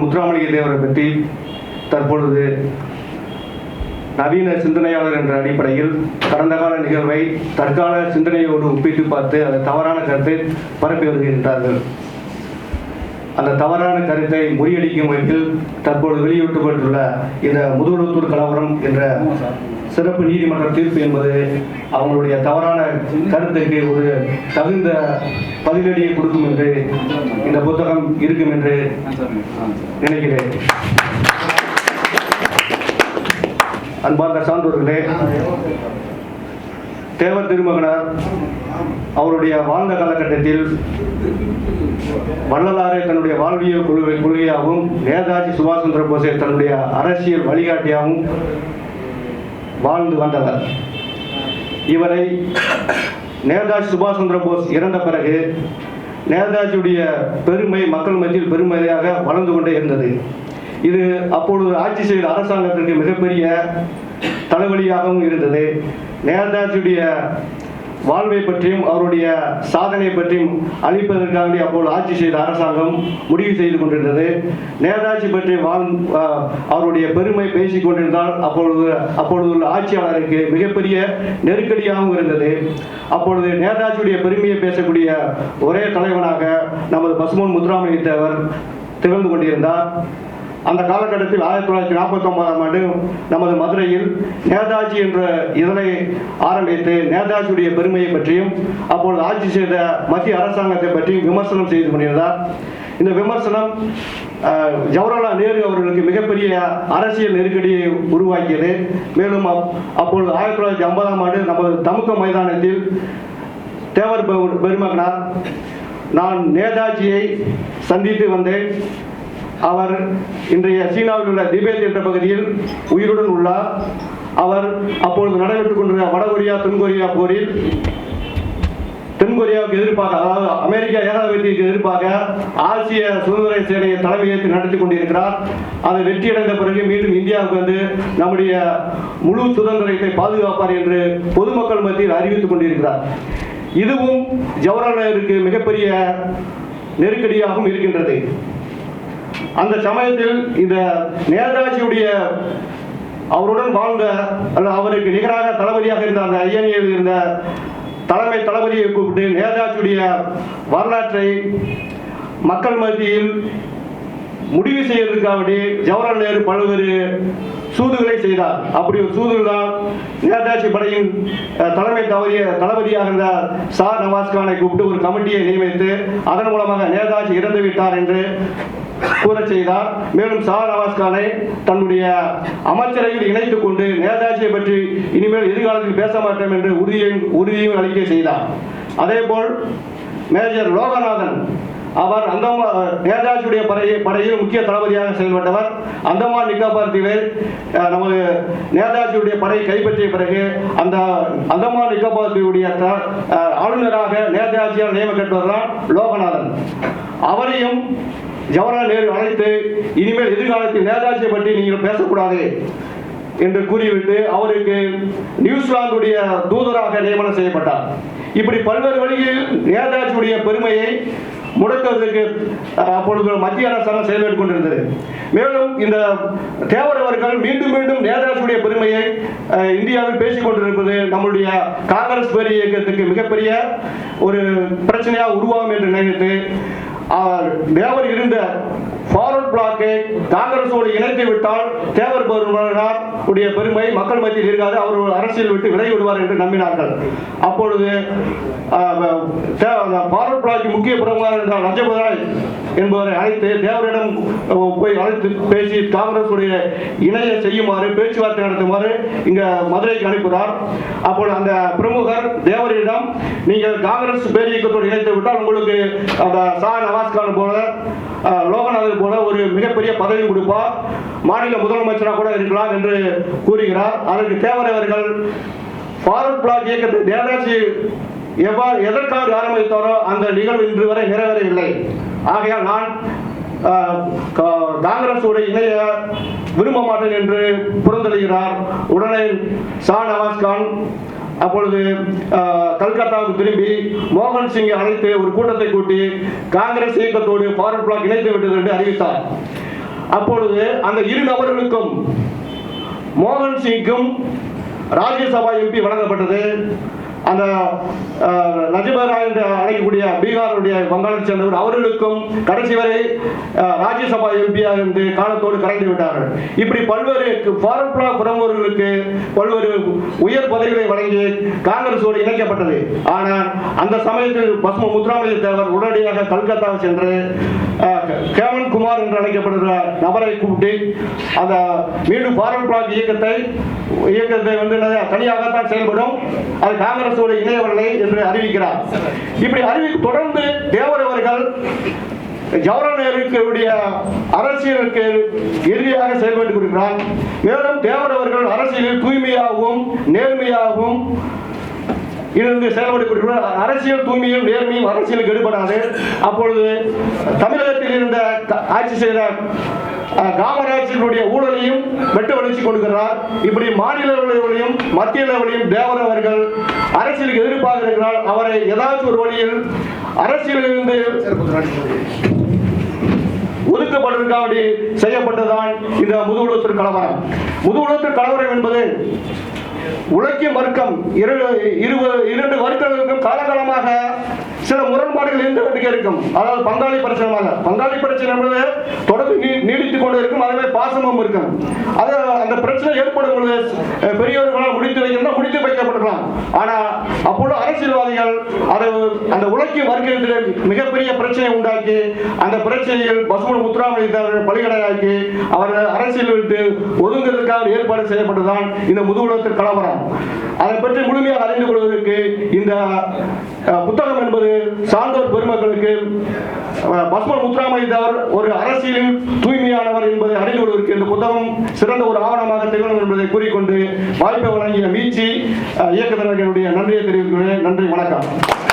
முத்துராமலிங்க தேவரை பற்றி தற்பொழுது நவீன சிந்தனையாளர் என்ற அடிப்படையில் கடந்த கால நிகழ்வை தற்கால சிந்தனையோடு ஒப்பிட்டு பார்த்து அந்த தவறான கருத்தை பரப்பி வருகின்றார்கள். அந்த தவறான கருத்தை முறியடிக்கும் வகையில் தற்பொழுது வெளியிட்டப்பட்டுள்ள இந்த முதுகுளத்தூர் கலவரம் என்ற சிறப்பு நீதிமன்ற தீர்ப்பு என்பது அவங்களுடைய தவறான கருத்துக்கு ஒரு தகுந்த பதிலடியை கொடுக்கும் என்று இருக்கும் என்று நினைக்கிறேன். அன்பார்ந்த சான்றோர்களே தேவர் திருமகனார் அவருடைய வாழ்ந்த காலகட்டத்தில் வள்ளலாரை தன்னுடைய வாழ்வியல் குழுவை கொள்கையாகவும் நேதாஜி சுபாஷ் சந்திர போஸை தன்னுடைய அரசியல் வழிகாட்டியாகவும் வாழ்ந்து வந்தவர். இவரை நேதாஜி சுபாஷ் சந்திர போஸ் இறந்த பிறகு நேதாஜியுடைய பெருமை மக்கள் மத்தியில் பெருமையாக வளர்ந்து கொண்டே இருந்தது. இது அப்பொழுது ஆட்சி செய்த அரசாங்கத்திற்கு மிகப்பெரிய தலைவலியாகவும் இருந்தது. நேதாஜியுடைய வாழ்வை பற்றியும் அவருடைய சாதனை பற்றியும் அளிப்பதற்காக அப்போது ஆட்சி செய்த அரசாங்கம் முடிவு செய்து கொண்டிருந்தது. நேதாஜி பற்றி வாழ் அவருடைய பெருமை பேசிக் கொண்டிருந்தால் அப்பொழுது அப்பொழுது உள்ள ஆட்சியாளருக்கு மிகப்பெரிய நெருக்கடியாகவும் இருந்தது. அப்பொழுது நேதாஜியுடைய பெருமையை பேசக்கூடிய ஒரே தலைவனாக நமது பசுமன் முத்துராமலிங்கத்தேவர் திகழ்ந்து கொண்டிருந்தார். அந்த காலகட்டத்தில் ஆயிரத்தி தொள்ளாயிரத்தி நாற்பத்தி ஒன்பதாம் ஆண்டு நமது மதுரையில் நேதாஜி என்ற இதனை ஆரம்பித்து நேதாஜியுடைய பெருமையை பற்றியும் அப்பொழுது ஆட்சி செய்த மத்திய அரசாங்கத்தை பற்றியும் விமர்சனம் செய்து கொண்டிருந்தார். இந்த விமர்சனம் ஜவஹர்லால் நேரு அவர்களுக்கு மிகப்பெரிய அரசியல் நெருக்கடியை உருவாக்கியது. மேலும் அப்பொழுது ஆயிரத்தி தொள்ளாயிரத்தி ஐம்பதாம் ஆண்டு நமது தமுக மைதானத்தில் தேவர் பெருமகனார் நான் நேதாஜியை சந்தித்து வந்தேன். அவர் இன்றைய சீனாவில் உள்ள திபேத் என்ற பகுதியில் உயிருடன் உள்ளார். அவர் அப்பொழுது நடைபெற்றுக் கொண்டிருந்த வடகொரியா தென்கொரியா போரில் தென்கொரியாவுக்கு எதிர்ப்பாக அதாவது அமெரிக்கா ஏகாதிபத்தியத்துக்கு எதிர்ப்பாக ஆசிய சுதந்திர சேனையை தலைமையேற்று நடத்தி கொண்டிருக்கிறார். அதை வெற்றியடைந்த பிறகு மீண்டும் இந்தியாவுக்கு வந்து நம்முடைய முழு சுதந்திரத்தை பாதுகாப்பார் என்று பொதுமக்கள் மத்தியில் அறிவித்துக் கொண்டிருக்கிறார். இதுவும் ஜவஹர்லால் நேருக்கு மிகப்பெரிய நெருக்கடியாகவும் இருக்கின்றது. அந்த சமயத்தில் இந்த நேதாஜியுடைய அவருடன் வாழ்ந்த அல்ல அவருக்கு நிகராக தளபதியாக இருந்த அந்த ஐயனியில் இருந்த தலைமை தளபதியை கூப்பிட்டு நேதாஜியுடைய வரலாற்றை மக்கள் மத்தியில் முடிவு செய்வதற்காக ஜவஹர்லால் நேரு பல்வேறு சூதுகளை செய்தார். அப்படி ஒரு சூதுகள் தான் நேதாஜி படையின் தலைமை தவறிய தளபதியாக இருந்த சா நவாஸ்கானை கூப்பிட்டு ஒரு கமிட்டியை நியமித்து அதன் மூலமாக நேதாஜி இறந்து விட்டார் என்று கூறச் செய்தார் மேலும் சார் அவாஸ்கானை தன்னுடைய அமைச்சரையில் இணைத்துக் கொண்டு நேதாஜியை பற்றி இனிமேல் எதிர்காலத்தில் பேச மாட்டோம் என்று உறுதியும் உறுதியும் அளிக்க செய்தார். அதேபோல் மேஜர் லோகநாதன் அவர் அந்தமா நேதாஜியுடைய படையை படையில் முக்கிய தளபதியாக செயல்பட்டவர். அந்தமான் நிக்கோபார் தீவில் நமது நேதாஜியுடைய படையை கைப்பற்றிய பிறகு அந்த அந்தமான் நிக்கோபார் தீவுடைய ஆளுநராக நேதாஜியால் நியமிக்கப்பட்டவர் தான் லோகநாதன். அவரையும் ஜவஹர்லால் நேரு அழைத்து இனிமேல் எதிர்காலத்தில் நேதாஜியை பற்றி நீங்கள் பேசக்கூடாது என்று கூறிவிட்டு அவருக்கு நியூசிலாந்துடைய தூதராக நியமனம் செய்யப்பட்டார். இப்படி பல்வேறு வழியில் நேதாஜியுடைய பெருமையை முடக்குவதற்கு அப்பொழுது மத்திய அரசாங்கம் செயல்பட்டு கொண்டிருந்தது. மேலும் இந்த தேவர் அவர்கள் மீண்டும் மீண்டும் நேதாஜியுடைய பெருமையை இந்தியாவில் பேசிக் கொண்டிருப்பது நம்முடைய காங்கிரஸ் பேர் இயக்கத்துக்கு மிகப்பெரிய ஒரு பிரச்சனையாக உருவாகும் என்று நினைத்து தேவர் இருந்த ஃபார்வர்ட் பிளாக்கை காங்கிரஸோடு இணைத்து விட்டால் தேவர் பெருமானார் உடைய பெருமை மக்கள் மத்தியில் இருக்காது அவர் அரசியல் விட்டு விலகி விடுவார் என்று நம்பினார்கள். அப்பொழுது ஃபார்வர்ட் பிளாக்கின் முக்கிய பிரமுகர் என்றால் ரஜபராய் என்பவரை அழைத்து தேவரிடம் போய் அழைத்து பேசி காங்கிரஸுடைய இணைய செய்யுமாறு பேச்சுவார்த்தை நடத்துமாறு இங்க மதுரைக்கு அனுப்புகிறார். அப்பொழுது அந்த பிரமுகர் தேவரிடம் நீங்கள் காங்கிரஸ் பேரியக்கத்தோடு இணைத்து விட்டால் உங்களுக்கு அந்த சா நவாஸ்கான் போல லோகநாதன் போல ஒரு மிகப்பெரிய பதவி கொடுப்பார் மாநில முதலமைச்சராக கூட இருக்கலாம் என்று கூறுகிறார். அதற்கு தேவர் அவர்கள் பிளாக் இயக்கத்தை நேதாஜி எவ்வாறு எதற்காக ஆரம்பித்தாரோ அந்த நிகழ்வு இன்று வரை நிறைவேறவில்லை. ஆகையால் நான் அஹ், கா- இணைய விரும்ப மாட்டேன் என்று புறந்தளிக்கிறார் உடனே ஷா நவாஸ் கான் அப்பொழுது கல்கத்தாவுக்கு திரும்பி மோகன் சிங்கை அழைத்து ஒரு கூட்டத்தை கூட்டி காங்கிரஸ் இயக்கத்தோடு ஃபாரன் பிளாக் இணைத்து விட்டது என்று அறிவித்தார். அப்பொழுது அந்த இரு நபர்களுக்கும் மோகன் சிங்க்கும் ராஜ்யசபா எம்பி வழங்கப்பட்டது. அந்த அஹ், என்று அழைக்கக்கூடிய பீகாருடைய வங்காளத்தை சேர்ந்தவர் அவர்களுக்கும் கடைசி வரை ராஜ்யசபா எம்பியாக இருந்து காலத்தோடு கலந்து விட்டார்கள். இப்படி பல்வேறு ஃபாரூக் பிளாக் பல்வேறு உயர் பதவிகளை வழங்கி காங்கிரஸோடு இணைக்கப்பட்டது. ஆனால் அந்த சமயத்தில் பசும முத்துராமலிங்க தேவர் உடனடியாக கல்கத்தா சென்று அஹ், கேமன் குமார் என்று அழைக்கப்படுகிற நபரை கூப்பிட்டு அந்த மீண்டும் ஃபாரூக் பிளாக் இயக்கத்தை இயக்கத்தை வந்து தனியாகத்தான் செயல்படும். அது காங்கிரஸோடு இணையவில்லை என்று அறிவிக்கிறார். இப்படி அறிவி தொடர்ந்து தேவர் அவர்கள் ஜவஹர்லால் நேருடைய அரசியலுக்கு இறுதியாக செயல்பட்டு கொடுக்கிறார் மேலும் தேவர் அவர்கள் அரசியலில் தூய்மையாகவும் நேர்மையாகவும் இருந்து செயல்பட்டு கொடுக்கிறார் அரசியல் தூய்மையும் நேர்மையும் அரசியலுக்கு எடுபடாது. அப்பொழுது தமிழகத்தில் இருந்த ஆட்சி செய்த காமராஜனுடைய ஊழலையும் வெட்டு வளர்ச்சி கொடுக்கிறார். இப்படி மாநில லெவலிலும் மத்திய லெவலிலும் தேவர் அவர்கள் அரசியலுக்கு எதிர்ப்பாக இருக்கிறார். அவரை ஏதாச்சும் ஒரு வழியில் அரசியலிருந்து ஒதுக்கப்படுவதற்காக செய்யப்பட்டதான் இந்த முதுகுலத்தூர் கலவரம். முதுகுலத்தூர் கலவரம் என்பது உழைக்கும் வர்க்கம். இரு இருவ- இரண்டு வர்க்கங்களுக்கும் காலகாலமாக சில முரண்பாடுகள் இருந்து கொண்டே இருக்கும். அதாவது பங்காளி பிரச்சனையாக. பங்காளி பிரச்சனை என்பது தொடர்ந்து ஆசிரமம் இருக்கும் அது அந்த பிரச்சனை ஏற்படும் பொழுது பெரியவர்களால் முடித்து வைக்கணும் முடித்து வைக்கப்படலாம். ஆனா அப்பொழுது அரசியல்வாதிகள் அதை அந்த உழைக்கும் வர்க்கத்தில் மிகப்பெரிய பிரச்சனை உண்டாக்கி அந்த பிரச்சனையில் பசுமன் முத்துராமலிங்க பலிகடையாக்கி அவர்கள் அரசியல் விட்டு ஒதுங்குவதற்காக ஏற்பாடு செய்யப்பட்டதுதான் இந்த முதுகுலத்தில் கலவரம். அதை பற்றி முழுமையாக அறிந்து கொள்வதற்கு இந்த புத்தகம் என்பது சான்றோர் பெருமக்களுக்கு பசுமன் முத்துராமலிங்கத்தவர் ஒரு அரசியலில் தூய்மையானவர் என்பதை அறிந்து கொள்வதற்கு இந்த புத்தகம் சிறந்த ஒரு ஆவணமாக திகழும் என்பதை கூறிக்கொண்டு வாய்ப்பை வழங்கிய மீச்சி அஹ், இயக்குநர்களுடைய நன்றியை தெரிவிக்கிறேன் நன்றி வணக்கம்.